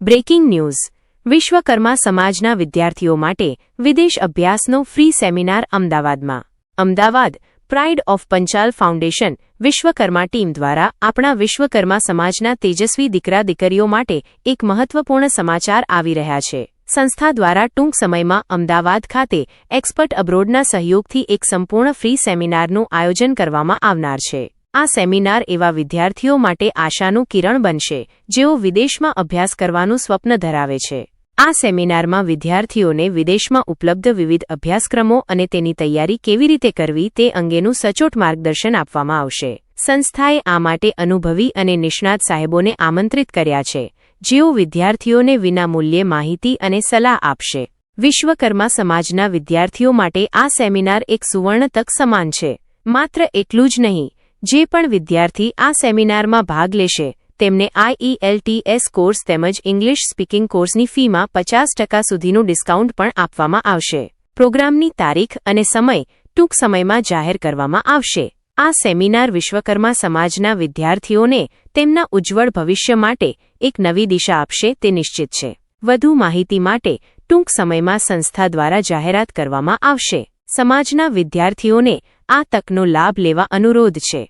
Breaking news. Vishwakarma સમાજના વિદ્યાર્થીઓ માટે વિદેશ અભ્યાસનો ફ્રી સેમિનાર અમદાવાદમાં. Ahmedabad, pride of Panchal foundation, Vishwakarma team દ્વારા આપણા વિશ્વકર્મા સમાજના તેજસ્વી દીકરા દીકરીઓ માટે એક મહત્વપૂર્ણ સમાચાર આવી રહ્યા છે. સંસ્થા દ્વારા ટૂંક સમયમાં અમદાવાદ ખાતે એક્સપર્ટ અબ્રોડના સહયોગથી એક સંપૂર્ણ ફ્રી સેમિનારનું આયોજન કરવામાં આવનાર છે. આ સેમિનાર એવા વિદ્યાર્થીઓ માટે આશાનું કિરણ બનશે, જેઓ વિદેશમાં અભ્યાસ કરવાનું સ્વપ્ન ધરાવે છે. આ સેમિનારમાં વિદ્યાર્થીઓને વિદેશમાં ઉપલબ્ધ વિવિધ અભ્યાસક્રમો અને તેની તૈયારી કેવી રીતે કરવી તે અંગેનું સચોટ માર્ગદર્શન આપવામાં આવશે. સંસ્થાએ આ માટે અનુભવી અને નિષ્ણાત સાહેબોને આમંત્રિત કર્યા છે, જેઓ વિદ્યાર્થીઓને વિનામૂલ્યે માહિતી અને સલાહ આપશે. વિશ્વકર્મા સમાજના વિદ્યાર્થીઓ માટે આ સેમિનાર એક સુવર્ણ તક સમાન છે. માત્ર એટલું જ નહીં જે પણ વિદ્યાર્થી આ સેમિનારમાં ભાગ લેશે, તેમને આઈઈએલટીએસ કોર્સ તેમજ ઇંગ્લિશ સ્પીકિંગ કોર્સની ફીમાં પચાસ ટકા સુધીનું ડિસ્કાઉન્ટ પણ આપવામાં આવશે. પ્રોગ્રામની તારીખ અને સમય ટૂંક સમયમાં જાહેર કરવામાં આવશે. આ સેમિનાર વિશ્વકર્મા સમાજના વિદ્યાર્થીઓને તેમના ઉજ્જવળ ભવિષ્ય માટે એક નવી દિશા આપશે તે નિશ્ચિત છે. વધુ માહિતી માટે ટૂંક સમયમાં સંસ્થા દ્વારા જાહેરાત કરવામાં આવશે. સમાજના વિદ્યાર્થીઓને આ તકનો લાભ લેવા અનુરોધ છે.